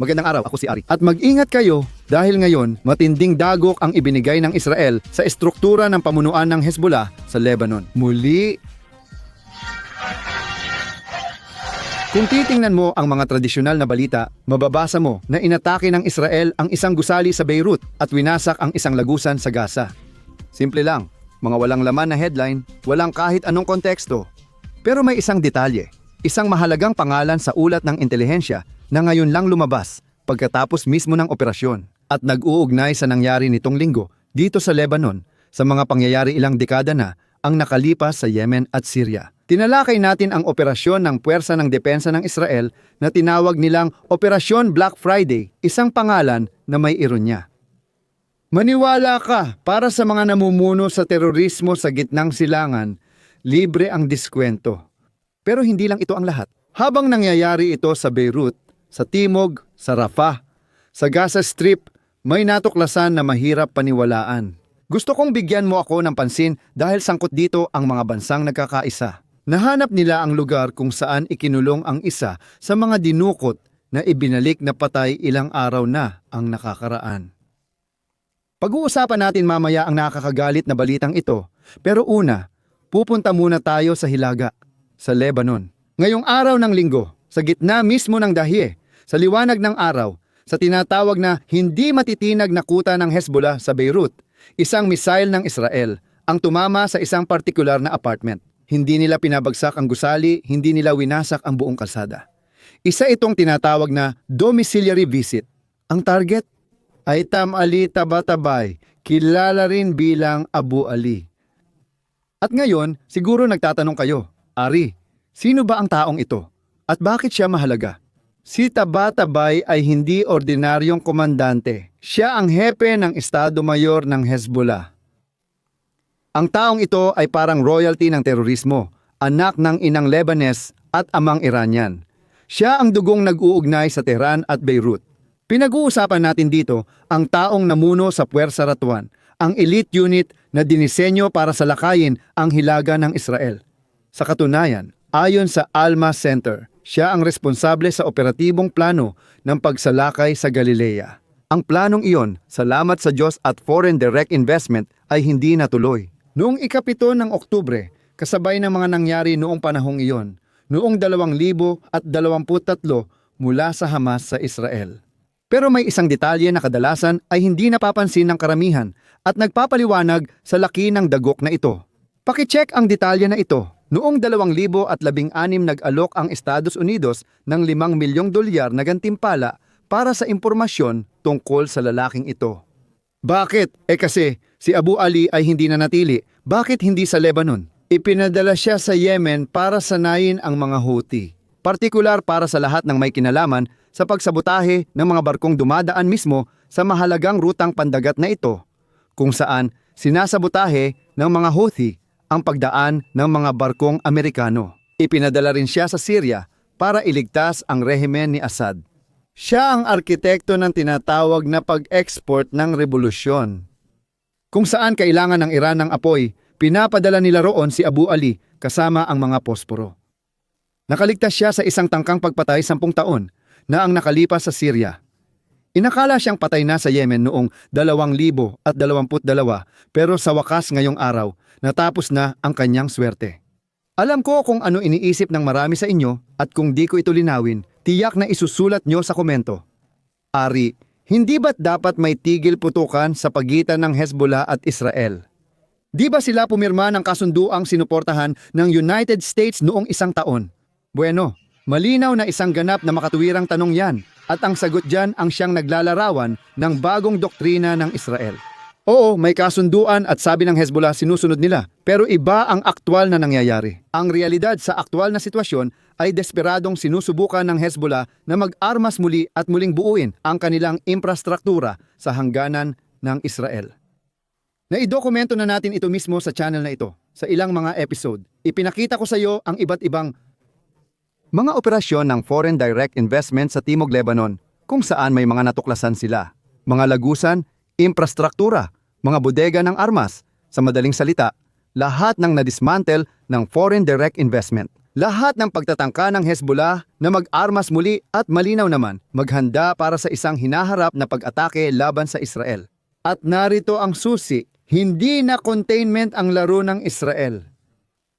Magandang araw, ako si Ari. At mag-ingat kayo dahil ngayon matinding dagok ang ibinigay ng Israel sa estruktura ng pamunuan ng Hezbollah sa Lebanon. Muli, Kung titingnan mo ang mga tradisyonal na balita, mababasa mo na inatake ng Israel ang isang gusali sa Beirut at winasak ang isang lagusan sa Gaza. Simple lang, mga walang laman na headline, walang kahit anong konteksto. Pero may isang detalye, isang mahalagang pangalan sa ulat ng intelihensya na ngayon lang lumabas pagkatapos mismo ng operasyon at nag-uugnay sa nangyari nitong linggo dito sa Lebanon sa mga pangyayari ilang dekada na ang nakalipas sa Yemen at Syria. Tinalakay natin ang operasyon ng Puwersa ng Depensa ng Israel na tinawag nilang Operasyon Black Friday, isang pangalan na may ironya. Maniwala ka, para sa mga namumuno sa terorismo sa gitnang silangan, libre ang diskwento. Pero hindi lang ito ang lahat. Habang nangyayari ito sa Beirut, sa Timog, sa Rafah, sa Gaza Strip, may natuklasan na mahirap paniwalaan. Gusto kong bigyan mo ako ng pansin dahil sangkot dito ang mga bansang nagkakaisa. Nahanap nila ang lugar kung saan ikinulong ang isa sa mga dinukot na ibinalik na patay ilang araw na ang nakakaraan. Pag-uusapan natin mamaya ang nakakagalit na balitang ito, pero una, pupunta muna tayo sa Hilaga, sa Lebanon. Ngayong araw ng linggo, sa gitna mismo ng dahye, sa liwanag ng araw, sa tinatawag na hindi matitinag na kuta ng Hezbollah sa Beirut, isang missile ng Israel ang tumama sa isang partikular na apartment. Hindi nila pinabagsak ang gusali, hindi nila winasak ang buong kalsada. Isa itong tinatawag na domiciliary visit. Ang target ay Tam Ali Tabatabay, kilala rin bilang Abu Ali. At ngayon, siguro nagtatanong kayo, Ari, sino ba ang taong ito? At bakit siya mahalaga? Si Tabatabay ay hindi ordinaryong komandante. Siya ang hepe ng Estado Mayor ng Hezbollah. Ang taong ito ay parang royalty ng terorismo, anak ng inang Lebanese at amang Iranian. Siya ang dugong nag-uugnay sa Tehran at Beirut. Pinag-uusapan natin dito ang taong namuno sa Puwersa Ratuan, ang elite unit na dinisenyo para salakayin ang hilaga ng Israel. Sa katunayan, ayon sa Alma Center, siya ang responsable sa operatibong plano ng pagsalakay sa Galilea. Ang planong iyon, salamat sa Diyos at foreign direct investment, ay hindi natuloy. Noong ikapito ng Oktubre, kasabay ng mga nangyari noong panahong iyon, noong 2023 mula sa Hamas sa Israel. Pero may isang detalye na kadalasan ay hindi napapansin ng karamihan at nagpapaliwanag sa laki ng dagok na ito. Pakicheck ang detalye na ito. Noong 2016 nag-alok ang Estados Unidos ng 5 milyong dolyar na gantimpala para sa impormasyon tungkol sa lalaking ito. Bakit? Eh kasi si Abu Ali ay hindi nanatili. Bakit hindi sa Lebanon? Ipinadala siya sa Yemen para sanayin ang mga Houthi. Partikular para sa lahat ng may kinalaman sa pagsabotahe ng mga barkong dumadaan mismo sa mahalagang rutang pandagat na ito, kung saan sinasabotahe ng mga Houthi ang pagdaan ng mga barkong Amerikano. Ipinadala rin siya sa Syria para iligtas ang rehimen ni Assad. Siya ang arkitekto ng tinatawag na pag-export ng revolusyon. Kung saan kailangan ng Iran ng apoy, pinapadala nila roon si Abu Ali kasama ang mga posporo. Nakaligtas siya sa isang tangkang pagpatay sampung taon na ang nakalipas sa Syria. Inakala siyang patay na sa Yemen noong 2022 pero sa wakas ngayong araw natapos na ang kanyang swerte. Alam ko kung ano iniisip ng marami sa inyo at kung di ko ito linawin, tiyak na isusulat nyo sa komento. Ari, hindi ba't dapat may tigil putukan sa pagitan ng Hezbollah at Israel? Di ba sila pumirma ng kasunduang sinuportahan ng United States noong isang taon? Bueno, malinaw na isang ganap na makatuwirang tanong yan at ang sagot dyan ang siyang naglalarawan ng bagong doktrina ng Israel. Oo, may kasunduan at sabi ng Hezbollah sinusunod nila, pero iba ang aktwal na nangyayari. Ang realidad sa aktwal na sitwasyon ay desperadong sinusubukan ng Hezbollah na mag-armas muli at muling buuin ang kanilang infrastruktura sa hangganan ng Israel. Naidokumento na natin ito mismo sa channel na ito, sa ilang mga episode. Ipinakita ko sa iyo ang iba't ibang mga operasyon ng foreign direct investment sa Timog Lebanon kung saan may mga natuklasan sila. Mga lagusan, infrastruktura, mga bodega ng armas, sa madaling salita, lahat ng nadismantle ng foreign direct investment. Lahat ng pagtatangka ng Hezbollah na mag-armas muli at malinaw naman maghanda para sa isang hinaharap na pag-atake laban sa Israel. At narito ang susi, hindi na containment ang laro ng Israel.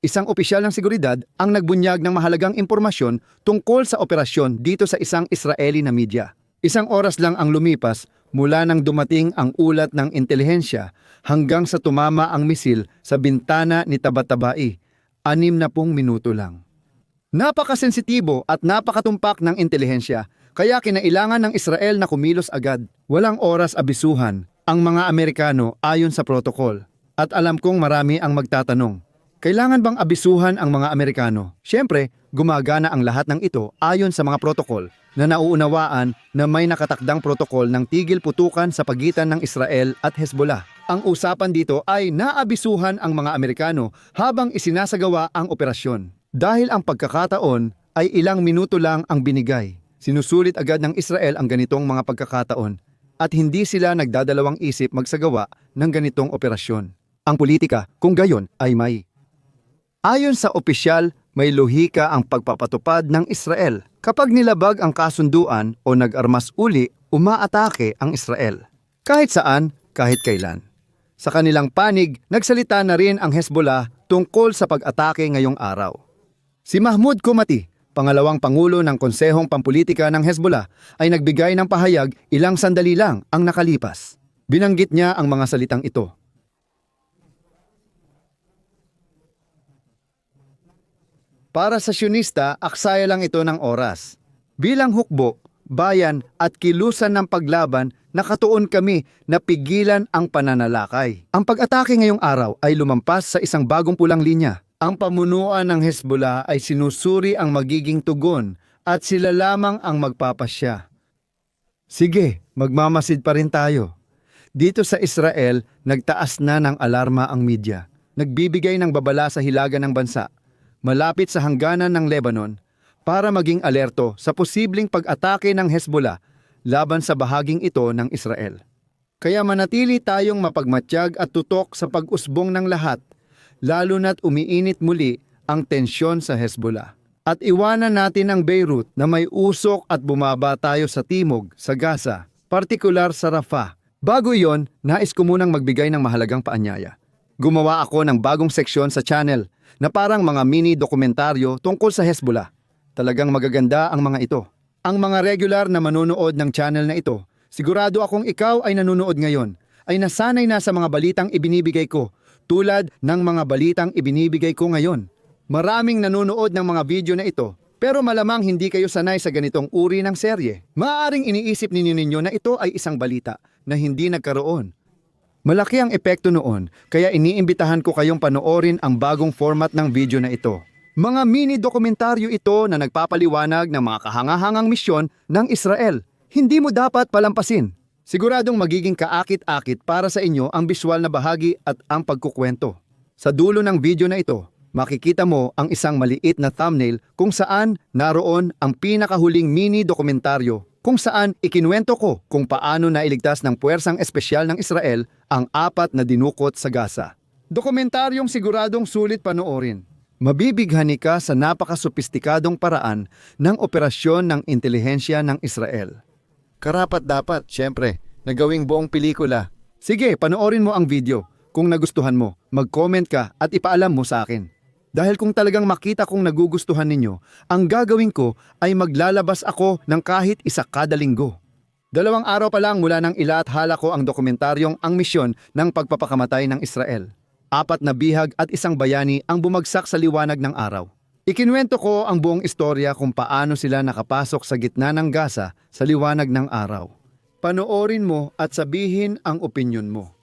Isang opisyal ng seguridad ang nagbunyag ng mahalagang impormasyon tungkol sa operasyon dito sa isang Israeli na media. Isang oras lang ang lumipas mula nang dumating ang ulat ng intelihensya hanggang sa tumama ang misil sa bintana ni Tabatabai. Anim na pong minuto lang. Napakasensitibo at napakatumpak ng intelihensya kaya kinailangan ng Israel na kumilos agad. Walang oras abisuhan ang mga Amerikano ayon sa protokol. At alam kong marami ang magtatanong, kailangan bang abisuhan ang mga Amerikano? Siyempre, gumagana ang lahat ng ito ayon sa mga protokol na nauunawaan na may nakatakdang protokol ng tigil putukan sa pagitan ng Israel at Hezbollah. Ang usapan dito ay naabisuhan ang mga Amerikano habang isinasagawa ang operasyon. Dahil ang pagkakataon ay ilang minuto lang ang binigay. Sinusulit agad ng Israel ang ganitong mga pagkakataon at hindi sila nagdadalawang isip magsagawa ng ganitong operasyon. Ang politika, kung gayon, ay may. Ayon sa opisyal, may lohika ang pagpapatupad ng Israel. Kapag nilabag ang kasunduan o nag-armas uli, umaatake ang Israel. Kahit saan, kahit kailan. Sa kanilang panig, nagsalita na rin ang Hezbollah tungkol sa pag-atake ngayong araw. Si Mahmoud Kumati, pangalawang pangulo ng Konsehong Pampolitika ng Hezbollah, ay nagbigay ng pahayag ilang sandali lang ang nakalipas. Binanggit niya ang mga salitang ito. Para sa syonista, aksaya lang ito ng oras. Bilang hukbo, bayan at kilusan ng paglaban, nakatuon kami na pigilan ang pananalakay. Ang pag-atake ngayong araw ay lumampas sa isang bagong pulang linya. Ang pamunuan ng Hezbollah ay sinusuri ang magiging tugon at sila lamang ang magpapasya. Sige, magmamasid pa rin tayo. Dito sa Israel, nagtaas na ng alarma ang media. Nagbibigay ng babala sa hilaga ng bansa, malapit sa hangganan ng Lebanon, para maging alerto sa posibleng pag-atake ng Hezbollah laban sa bahaging ito ng Israel. Kaya manatili tayong mapagmatyag at tutok sa pag-usbong ng lahat, lalo na't umiinit muli ang tensyon sa Hezbollah. At iwanan natin ang Beirut na may usok at bumaba tayo sa timog, sa Gaza, partikular sa Rafah. Bago iyon, nais ko munang magbigay ng mahalagang paanyaya. Gumawa ako ng bagong seksyon sa channel na parang mga mini dokumentaryo tungkol sa Hezbollah. Talagang magaganda ang mga ito. Ang mga regular na manonood ng channel na ito, sigurado akong ikaw ay nanonood ngayon, ay nasanay na sa mga balitang ibinibigay ko, tulad ng mga balitang ibinibigay ko ngayon. Maraming nanonood ng mga video na ito, pero malamang hindi kayo sanay sa ganitong uri ng serye. Maaaring iniisip ninyo ninyo na ito ay isang balita na hindi nagkaroon. Malaki ang epekto noon, kaya iniimbitahan ko kayong panoorin ang bagong format ng video na ito. Mga mini dokumentaryo ito na nagpapaliwanag ng mga kahangahangang misyon ng Israel. Hindi mo dapat palampasin. Siguradong magiging kaakit-akit para sa inyo ang biswal na bahagi at ang pagkukwento. Sa dulo ng video na ito, makikita mo ang isang maliit na thumbnail kung saan naroon ang pinakahuling mini dokumentaryo kung saan ikinuwento ko kung paano nailigtas ng puwersang espesyal ng Israel ang apat na dinukot sa Gaza. Dokumentaryong siguradong sulit panoorin. Mabibighani ka sa napakasopistikadong paraan ng operasyon ng intelihensya ng Israel. Karapat dapat, syempre, na gawing buong pelikula. Sige, panoorin mo ang video. Kung nagustuhan mo, mag-comment ka at ipaalam mo sa akin. Dahil kung talagang makita kong nagugustuhan ninyo, ang gagawin ko ay maglalabas ako ng kahit isa kada linggo. Dalawang araw pa lang mula nang ilaathala ko ang dokumentaryong ang misyon ng pagpapakamatay ng Israel. Apat na bihag at isang bayani ang bumagsak sa liwanag ng araw. Ikinuwento ko ang buong istorya kung paano sila nakapasok sa gitna ng Gaza sa liwanag ng araw. Panoorin mo at sabihin ang opinyon mo.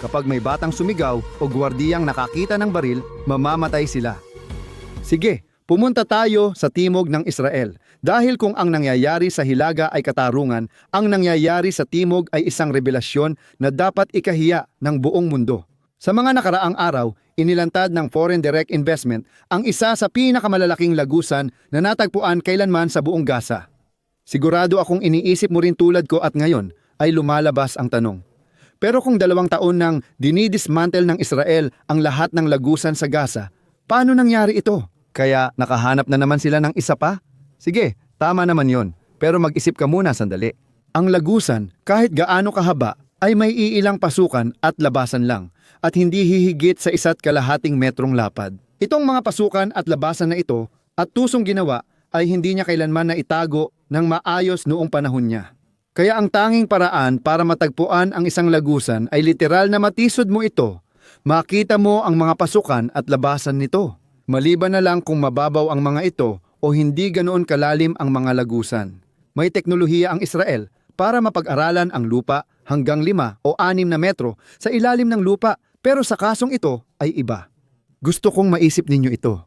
Kapag may batang sumigaw o gwardiyang nakakita ng baril, mamamatay sila. Sige, pumunta tayo sa timog ng Israel. Dahil kung ang nangyayari sa Hilaga ay katarungan, ang nangyayari sa timog ay isang revelasyon na dapat ikahiya ng buong mundo. Sa mga nakaraang araw, inilantad ng Foreign Direct Investment ang isa sa pinakamalalaking lagusan na natagpuan kailanman sa buong Gaza. Sigurado akong iniisip mo rin tulad ko at ngayon ay lumalabas ang tanong. Pero kung dalawang taon nang dinidismantle ng Israel ang lahat ng lagusan sa Gaza, paano nangyari ito? Kaya nakahanap na naman sila ng isa pa? Sige, tama naman yon. Pero mag-isip ka muna sandali. Ang lagusan, kahit gaano kahaba, ay may iilang pasukan at labasan lang at hindi hihigit sa isa't kalahating metrong lapad. Itong mga pasukan at labasan na ito at tusong ginawa ay hindi niya kailanman na itago ng maayos noong panahon niya. Kaya ang tanging paraan para matagpuan ang isang lagusan ay literal na matisod mo ito. Makita mo ang mga pasukan at labasan nito. Maliban na lang kung mababaw ang mga ito o hindi ganoon kalalim ang mga lagusan. May teknolohiya ang Israel para mapag-aralan ang lupa hanggang lima o anim na metro sa ilalim ng lupa pero sa kasong ito ay iba. Gusto kong maisip ninyo ito.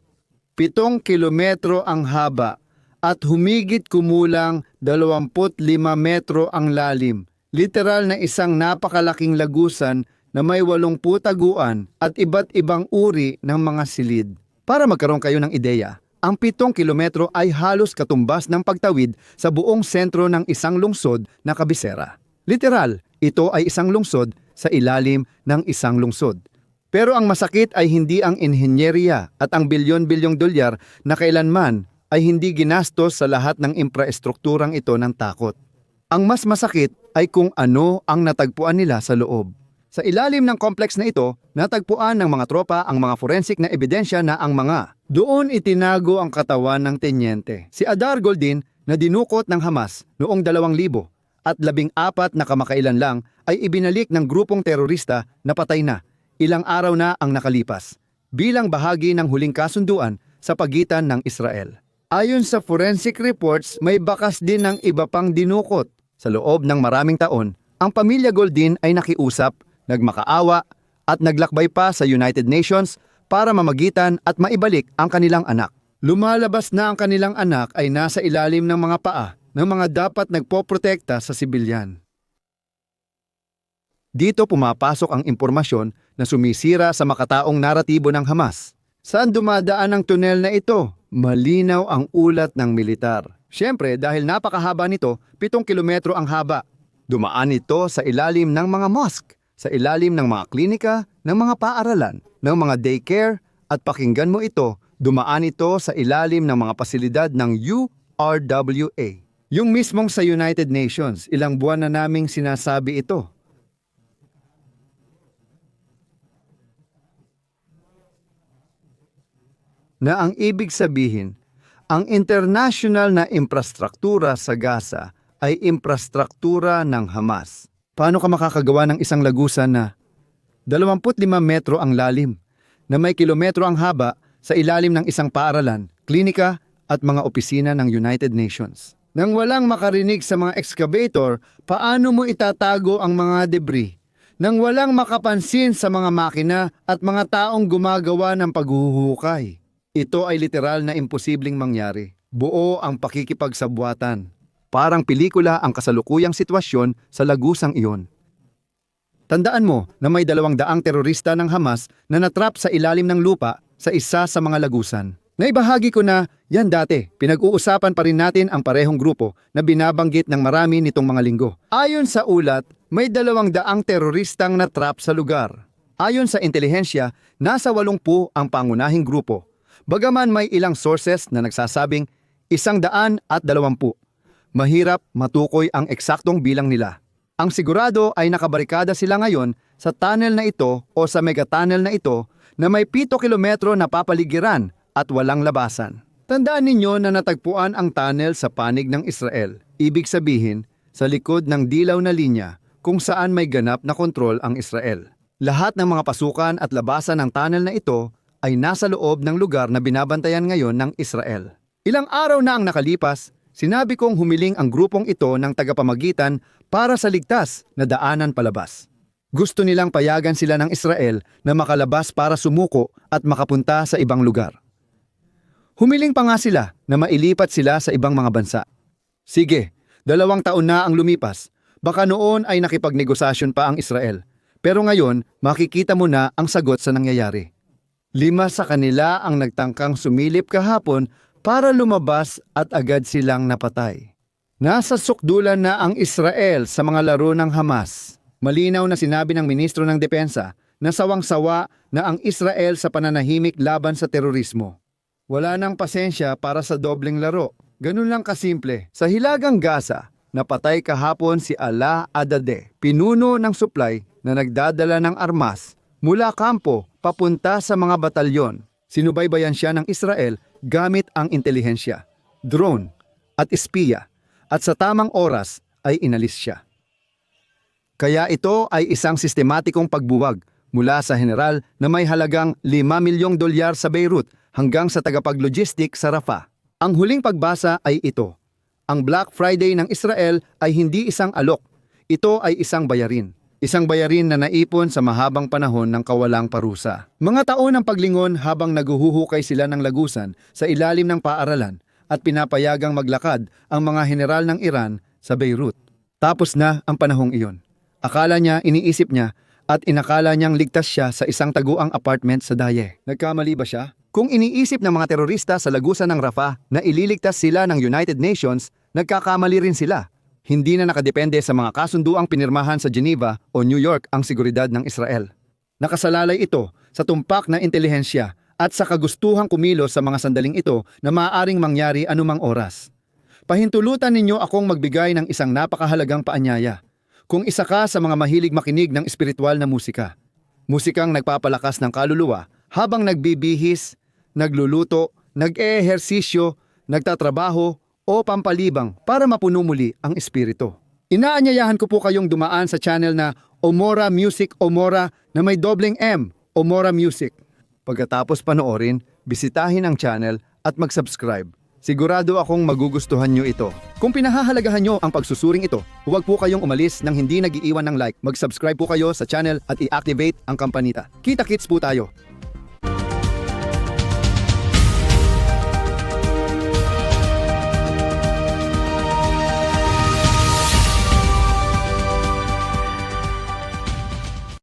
Pitong kilometro ang haba at humigit kumulang 25 metro ang lalim. Literal na isang napakalaking lagusan na may walong putaguan at iba't ibang uri ng mga silid. Para magkaroon kayo ng ideya, ang pitong kilometro ay halos katumbas ng pagtawid sa buong sentro ng isang lungsod na kabisera. Literal, ito ay isang lungsod sa ilalim ng isang lungsod. Pero ang masakit ay hindi ang inhenyeriya at ang bilyon-bilyong dolyar na kailanman ay hindi ginastos sa lahat ng infraestrukturang ito ng takot. Ang mas masakit ay kung ano ang natagpuan nila sa loob. Sa ilalim ng kompleks na ito, natagpuan ng mga tropa ang mga forensic na ebidensya na ang mga doon itinago ang katawan ng tenyente. Si Adar Goldin na dinukot ng Hamas noong 2000 at labing apat na kamakailan lang ay ibinalik ng grupong terorista na patay na. Ilang araw na ang nakalipas bilang bahagi ng huling kasunduan sa pagitan ng Israel. Ayon sa forensic reports, may bakas din ng iba pang dinukot. Sa loob ng maraming taon, ang pamilya Goldin ay nakiusap, nagmakaawa, at naglakbay pa sa United Nations para mamagitan at maibalik ang kanilang anak. Lumalabas na ang kanilang anak ay nasa ilalim ng mga paa ng mga dapat nagpoprotekta sa sibilyan. Dito pumapasok ang impormasyon na sumisira sa makataong naratibo ng Hamas. Saan dumadaan ang tunel na ito? Malinaw ang ulat ng militar. Siyempre dahil napakahaba nito, pitong kilometro ang haba. Dumaan ito sa ilalim ng mga mosque, sa ilalim ng mga klinika, ng mga paaralan, ng mga daycare, at pakinggan mo ito, dumaan ito sa ilalim ng mga pasilidad ng URWA. Yung mismong sa United Nations, ilang buwan na naming sinasabi ito. Na ang ibig sabihin, ang international na infrastruktura sa Gaza ay infrastruktura ng Hamas. Paano ka makakagawa ng isang lagusan na 25 metro ang lalim, na may kilometro ang haba sa ilalim ng isang paaralan, klinika at mga opisina ng United Nations? Nang walang makarinig sa mga excavator, paano mo itatago ang mga debris? Nang walang makapansin sa mga makina at mga taong gumagawa ng paghuhukay. Ito ay literal na imposibleng mangyari. Buo ang pakikipagsabwatan. Parang pelikula ang kasalukuyang sitwasyon sa lagusang iyon. Tandaan mo na may dalawang daang terorista ng Hamas na natrap sa ilalim ng lupa sa isa sa mga lagusan. Naibahagi ko na yan dati, pinag-uusapan pa rin natin ang parehong grupo na binabanggit ng marami nitong mga linggo. Ayon sa ulat, may dalawang daang teroristang natrap sa lugar. Ayon sa intelihensya, nasa walongpu ang pangunahing grupo Bagaman may ilang sources na nagsasabing isang daan at dalawampu. Mahirap matukoy ang eksaktong bilang nila. Ang sigurado ay nakabarikada sila ngayon sa tunnel na ito o sa mega tunnel na ito na may pito kilometro na papaligiran at walang labasan. Tandaan ninyo na natagpuan ang tunnel sa panig ng Israel. Ibig sabihin, sa likod ng dilaw na linya kung saan may ganap na kontrol ang Israel. Lahat ng mga pasukan at labasan ng tunnel na ito ay nasa loob ng lugar na binabantayan ngayon ng Israel. Ilang araw na ang nakalipas, sinabi kong humiling ang grupong ito ng tagapamagitan para sa ligtas na daanan palabas. Gusto nilang payagan sila ng Israel na makalabas para sumuko at makapunta sa ibang lugar. Humiling pa nga sila na mailipat sila sa ibang mga bansa. Sige, dalawang taon na ang lumipas. Baka noon ay nakipagnegosasyon pa ang Israel. Pero ngayon, makikita mo na ang sagot sa nangyayari. Lima sa kanila ang nagtangkang sumilip kahapon para lumabas at agad silang napatay. Nasa sukdulan na ang Israel sa mga laro ng Hamas. Malinaw na sinabi ng Ministro ng Depensa na sawang-sawa na ang Israel sa pananahimik laban sa terorismo. Wala nang pasensya para sa dobleng laro. Ganun lang kasimple. Sa Hilagang Gaza, napatay kahapon si Ala Adade, pinuno ng supply na nagdadala ng armas mula kampo papunta sa mga batalyon. Sinubaybayan siya ng Israel gamit ang intelihensya, drone at espiya at sa tamang oras ay inalis siya. Kaya ito ay isang sistematikong pagbuwag mula sa general na may halagang 5 milyong dolyar sa Beirut hanggang sa tagapag-logistic sa Rafah. Ang huling pagbasa ay ito. Ang Black Friday ng Israel ay hindi isang alok. Ito ay isang bayarin. Isang bayarin na naipon sa mahabang panahon ng kawalang parusa. Mga taon ng paglingon habang naguhuhukay sila ng lagusan sa ilalim ng paaralan at pinapayagang maglakad ang mga general ng Iran sa Beirut. Tapos na ang panahong iyon. Akala niya, iniisip niya, at inakala niyang ligtas siya sa isang taguang apartment sa Daye. Nagkamali ba siya? Kung iniisip ng mga terorista sa lagusan ng Rafah na ililigtas sila ng United Nations, nagkakamali rin sila. Hindi na nakadepende sa mga kasunduang pinirmahan sa Geneva o New York ang seguridad ng Israel. Nakasalalay ito sa tumpak na intelihensya at sa kagustuhang kumilos sa mga sandaling ito na maaaring mangyari anumang oras. Pahintulutan ninyo akong magbigay ng isang napakahalagang paanyaya. Kung isa ka sa mga mahilig makinig ng espiritual na musika, musikang nagpapalakas ng kaluluwa habang nagbibihis, nagluluto, nag-eehersisyo, nagtatrabaho o pampalibang para mapuno muli ang espiritu. Inaanyayahan ko po kayong dumaan sa channel na Omora Music Omora na may dobleng M, Omora Music. Pagkatapos panoorin, bisitahin ang channel at mag-subscribe. Sigurado akong magugustuhan nyo ito. Kung pinahahalagahan nyo ang pagsusuring ito, huwag po kayong umalis nang hindi nagiiwan ng like. Mag-subscribe po kayo sa channel at i-activate ang kampanita. Kita-kits po tayo.